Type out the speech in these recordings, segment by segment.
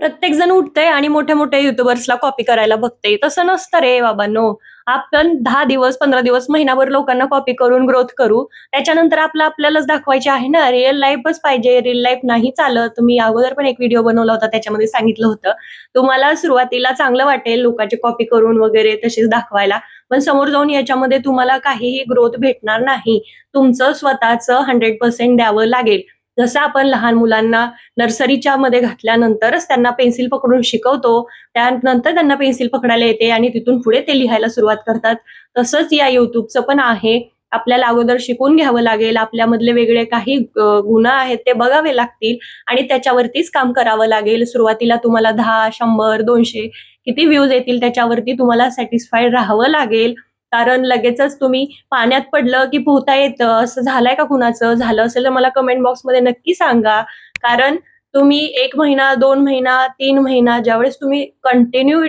प्रत्येक जण उठतंय आणि मोठ्या मोठ्या युट्युबर्सला कॉपी करायला बघते तसं नसतं रे बाबा नो आपण दहा दिवस पंधरा दिवस महिनाभर लोकांना कॉपी करून ग्रोथ करू. त्याच्यानंतर आपलं आपल्यालाच दाखवायचे आहे ना. रिअल लाईफच पाहिजे. रिअल लाईफ नाही चालत. मी अगोदर पण एक व्हिडिओ बनवला होता त्याच्यामध्ये सांगितलं होतं. तुम्हाला सुरुवातीला चांगलं वाटेल लोकांचे कॉपी करून वगैरे तसेच दाखवायला. पण समोर जाऊन याच्यामध्ये तुम्हाला काहीही ग्रोथ भेटणार नाही. तुमचं स्वतःचं हंड्रेड पर्सेंट द्यावं लागेल. जसं आपण लहान मुलांना नर्सरीच्या मध्ये घातल्यानंतरच त्यांना पेन्सिल पकडून शिकवतो त्यानंतर त्यांना पेन्सिल पकडायला येते आणि तिथून पुढे ते लिहायला सुरुवात करतात. तसंच या युट्यूबचं पण आहे. आपल्याला अगोदर शिकून घ्यावं लागेल. आपल्यामधले वेगळे काही गुन्हा गुण आहेत ते बघावे लागतील आणि त्याच्यावरतीच काम करावं लागेल. सुरुवातीला तुम्हाला दहा शंभर दोनशे किती व्ह्यूज येतील त्याच्यावरती तुम्हाला सॅटिस्फाईड राहावं लागेल. कारण लगेचच तुम्ही पाण्यात पडलं की पोहता येतं. असं झालंय का कुणाचं? झालं असेल तर मला कमेंट बॉक्समध्ये नक्की सांगा. कारण तुम्ही एक महिना दोन महिना तीन महिना ज्यावेळेस तुम्ही कंटिन्यू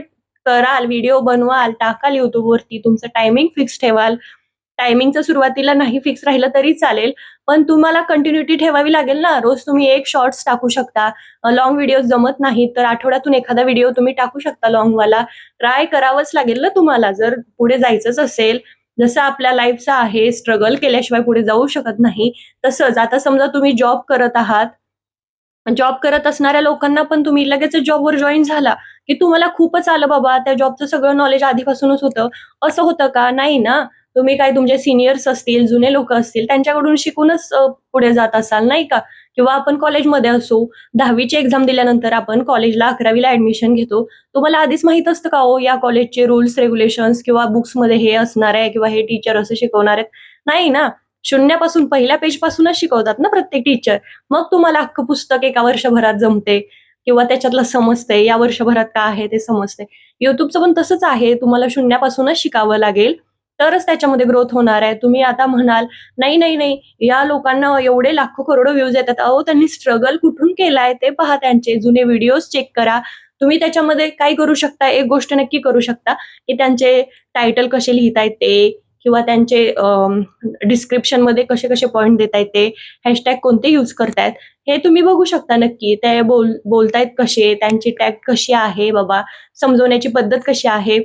कराल व्हिडिओ बनवाल टाकाल युट्यूबवरती तुमचं टायमिंग फिक्स ठेवाल टायमिंगचं सुरुवातीला नाही फिक्स राहिलं तरी चालेल. पण तुम्हाला कंटिन्युटी ठेवावी लागेल ना. रोज तुम्ही एक शॉर्ट्स टाकू शकता. लॉंग व्हिडिओ जमत नाहीत तर आठवड्यातून एखादा व्हिडिओ तुम्ही टाकू शकता लॉंगवाला ट्राय करावंच लागेल ना तुम्हाला. जर पुढे जायचंच असेल जसं आपल्या लाईफचं आहे स्ट्रगल केल्याशिवाय पुढे जाऊ शकत नाही. तसंच आता समजा तुम्ही जॉब करत आहात जॉब करत असणाऱ्या लोकांना पण तुम्ही लगेच जॉबवर जॉईन झाला की तुम्हाला खूपच आलं बाबा त्या जॉबचं सगळं नॉलेज आधीपासूनच होतं. असं होतं का? नाही ना. तुम्ही काय तुमचे सिनियर्स असतील जुने लोक असतील त्यांच्याकडून शिकूनच पुढे जात असाल नाही का? किंवा आपण कॉलेजमध्ये असो दहावीची एक्झाम दिल्यानंतर आपण कॉलेजला अकरावीला ऍडमिशन घेतो. तुम्हाला आधीच माहीत असतं का हो या कॉलेजचे रुल्स रेग्युलेशन्स किंवा बुक्समध्ये हे असणार आहे किंवा हे टीचर असं शिकवणार आहेत? नाही ना? शून्यापासून पहिल्या पेज पासूनच शिकवतात ना प्रत्येक टीचर मग तुम्हाला अख्खं पुस्तक एका वर्षभरात जमते किंवा त्याच्यातलं समजते या वर्षभरात काय आहे ते समजते युट्यूबचं पण तसंच आहे तुम्हाला शून्यापासूनच शिकावं लागेल. तरच त्याच्यामध्ये ग्रोथ होणार आहे. तुम्ही आता म्हणाल नाही नाही नाही या लोकांना एवढे लाखो करोडो व्ह्यूज येतात. अहो त्यांनी स्ट्रगल कुठून केलाय ते पहा त्यांचे. जुने व्हिडिओज चेक करा. तुम्ही त्याच्यामध्ये काय करू शकता? एक गोष्ट नक्की करू शकता की त्यांचे टायटल कसे लिहितायत ते किंवा त्यांचे डिस्क्रिप्शनमध्ये कसे कसे पॉईंट देतायत ते हॅशटॅग कोणते यूज करतायत हे तुम्ही बघू शकता नक्की. ते बोल बोलतायत कसे? त्यांची टॅग कशी आहे? बाबा समजवण्याची पद्धत कशी आहे?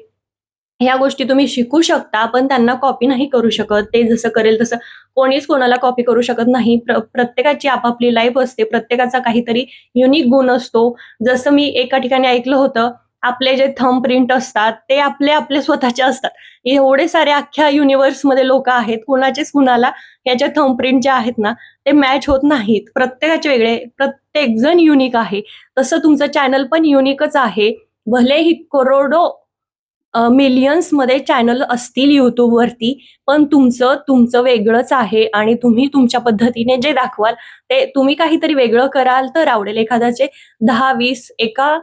ह्या गोष्टी तुम्ही शिकू शकता पण त्यांना कॉपी नाही करू शकत. ते जसं करेल तसं कोणीच कोणाला कॉपी करू शकत नाही. प्र प्रत्येकाची आपापली लाईफ असते. प्रत्येकाचा काहीतरी युनिक गुण असतो. जसं मी एका ठिकाणी ऐकलं होतं आपले जे थंब प्रिंट असतात ते आपले आपले स्वतःचे असतात. एवढे सारे अख्ख्या युनिव्हर्समध्ये लोक आहेत. कुणाचेच कुणाला याच्या थंब प्रिंट जे आहेत ना ते मॅच होत नाहीत. प्रत्येकाचे वेगळे प्रत्येक जण युनिक आहे. तसं तुमचं चॅनल पण युनिकच आहे. भलेही करोडो मिलियन्समध्ये चॅनल असतील युट्यूबवरती पण तुमचं तुमचं वेगळंच आहे आणि तुम्ही तुमच्या पद्धतीने जे दाखवाल ते तुम्ही काहीतरी वेगळं कराल तर आवडेल. एखाद्याचे दहा वीस एका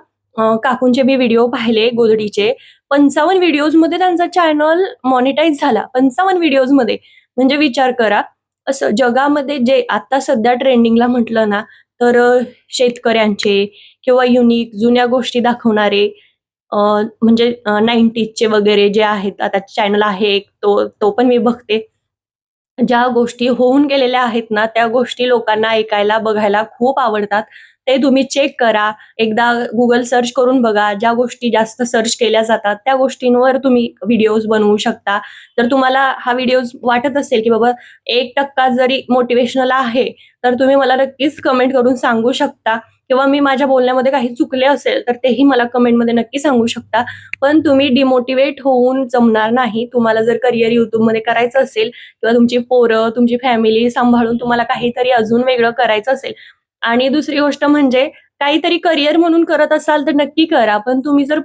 काकूंचे मी व्हिडिओ पाहिले गोदडीचे पंचावन्न व्हिडिओजमध्ये त्यांचा चॅनल मॉनिटाईज झाला. पंचावन्न व्हिडिओजमध्ये म्हणजे विचार करा असं जगामध्ये जे आता सध्या ट्रेंडिंगला म्हटलं ना तर शेतकऱ्यांचे किंवा युनिक जुन्या गोष्टी दाखवणारे म्हणजे नाईन्टीजचे वगैरे जे आहेत आता चॅनल आहे एक तो तो पण मी बघते. ज्या गोष्टी होऊन गेलेल्या आहेत ना त्या गोष्टी लोकांना ऐकायला बघायला खूप आवडतात. ते तुम्ही चेक करा. एकदा गुगल सर्च करून बघा ज्या गोष्टी जास्त सर्च केल्या जातात त्या गोष्टींवर तुम्ही व्हिडिओज बनवू शकता. जर तुम्हाला हा व्हिडिओज वाटत असेल की बाबा एक टक्का जरी मोटिवेशनल आहे तर तुम्ही मला नक्कीच कमेंट करून सांगू शकता. किंवा मी माझ्या बोलण्यामध्ये काही चुकले असेल तर तेही मला कमेंटमध्ये नक्की सांगू शकता. पण तुम्ही डिमोटिवेट होऊन जमणार नाही. तुम्हाला जर करिअर युट्यूबमध्ये करायचं असेल किंवा तुमची पोरं तुमची फॅमिली सांभाळून तुम्हाला काहीतरी अजून वेगळं करायचं असेल. आणि दुसरी गोष्ट म्हणजे काहीतरी करिअर म्हणून करत असाल तर नक्की करा. पण तुम्ही जर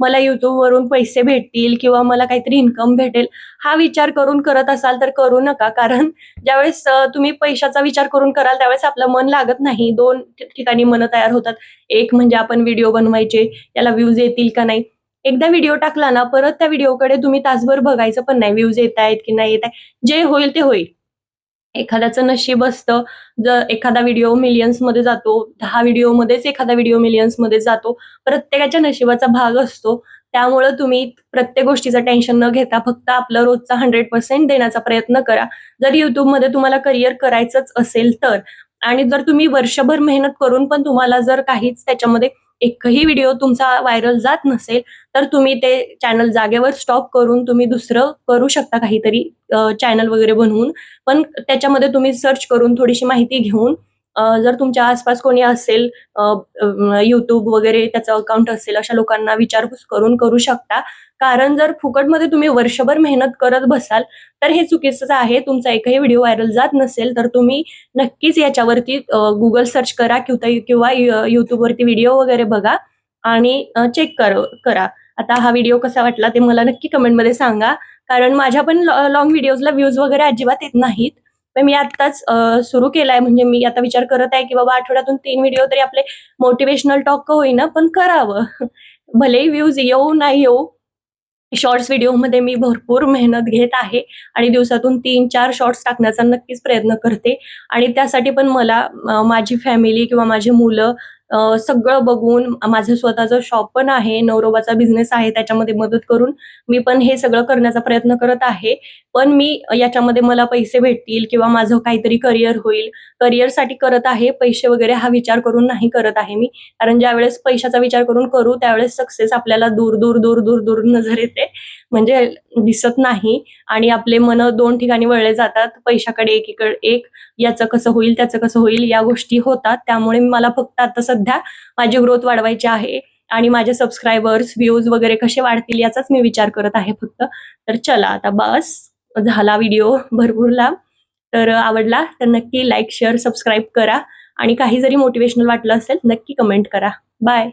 मला युट्यूबवरून पैसे भेटतील किंवा मला काहीतरी इन्कम भेटेल हा विचार करून करत असाल तर करू नका. कारण ज्यावेळेस तुम्ही पैशाचा विचार करून कराल त्यावेळेस आपलं मन लागत नाही. दोन ठिकाणी मन तयार होतात. एक म्हणजे आपण व्हिडिओ बनवायचे त्याला व्ह्यूज येतील का नाही. एकदा व्हिडिओ टाकला ना परत त्या व्हिडिओकडे तुम्ही तासभर बघायचं पण नाही. व्ह्यूज येत आहेत की नाही येत आहे जे होईल ते होईल. एखाद्याचं नशीब असतं जर एखादा व्हिडिओ मिलियन्समध्ये जातो दहा व्हिडिओ मध्येच एखादा व्हिडिओ मिलियन्समध्ये जातो प्रत्येकाच्या नशिबाचा भाग असतो. त्यामुळं तुम्ही प्रत्येक गोष्टीचं टेन्शन न घेता फक्त आपलं रोजचा हंड्रेड पर्सेंट देण्याचा प्रयत्न करा. जर युट्यूबमध्ये तुम्हाला करिअर करायचंच असेल तर. आणि जर तुम्ही वर्षभर मेहनत करून पण तुम्हाला जर काहीच त्याच्यामध्ये एकही व्हिडिओ तुमचा व्हायरल जात नसेल तर तुम्ही ते चॅनल जागेवर स्टॉप करून तुम्ही दुसरं करू शकता काहीतरी चॅनल वगैरे बनवून. पण त्याच्यामध्ये तुम्ही सर्च करून थोडीशी माहिती घेऊन जर तुमच्या आसपास कोणी असेल युट्यूब वगैरे त्याचं अकाउंट असेल अशा लोकांना विचारपूस करून करू शकता. कारण जर फुकटमध्ये तुम्ही वर्षभर मेहनत करत बसाल तर हे चुकीचं आहे. तुमचा एकही व्हिडिओ व्हायरल जात नसेल तर तुम्ही नक्कीच याच्यावरती गुगल सर्च करा किंवा किंवा युट्यूबवरती व्हिडिओ वगैरे बघा आणि चेक कर करा. आता हा व्हिडिओ कसा वाटला ते मला नक्की कमेंटमध्ये सांगा. कारण माझ्या पण लॉंग व्हिडिओजला व्ह्यूज वगैरे अजिबात येत नाहीत. मी आत्ताच सुरू केलाय. म्हणजे मी आता विचार करत आहे की बाबा आठवड्यातून तीन व्हिडिओ तरी आपले मोटिवेशनल टॉक होईना पण करावं. भलेही व्ह्यूज येऊ नाही येऊ शॉर्ट्स व्हिडिओमध्ये मी भरपूर मेहनत घेत आहे आणि दिवसातून तीन चार शॉर्ट्स टाकण्याचा नक्कीच प्रयत्न करते. आणि त्यासाठी पण मला माझी फॅमिली किंवा माझी मुलं सगळं बघून माझं स्वतःचं शॉप पण आहे नवरोबाचा बिझनेस आहे त्याच्यामध्ये मदत करून मी पण हे सगळं करण्याचा प्रयत्न करत आहे. पण मी याच्यामध्ये मला पैसे भेटतील किंवा माझं काहीतरी करिअर होईल करिअरसाठी करत आहे पैसे वगैरे हा विचार करून नाही करत आहे मी. कारण ज्यावेळेस पैशाचा विचार करून करू त्यावेळेस सक्सेस आपल्याला दूर दूर दूर दूर दूर नजर येते. म्हणजे दिसत नाही आणि आपले मन दोन ठिकाणी वळले जातात. पैशाकडे एकीकडे एक याचं कसं होईल त्याचं कसं होईल या गोष्टी होतात. त्यामुळे मला फक्त आता सध्या माझी ग्रोथ वाढवायची आहे आणि माझे सबस्क्रायबर्स व्ह्यूज वगैरे कसे वाढतील याचाच मी विचार करत आहे फक्त. तर चला आता बस झाला व्हिडिओ भरपूरला. तर आवडला तर नक्की लाईक शेअर सबस्क्राईब करा आणि काही जरी मोटिवेशनल वाटलं असेल नक्की कमेंट करा. बाय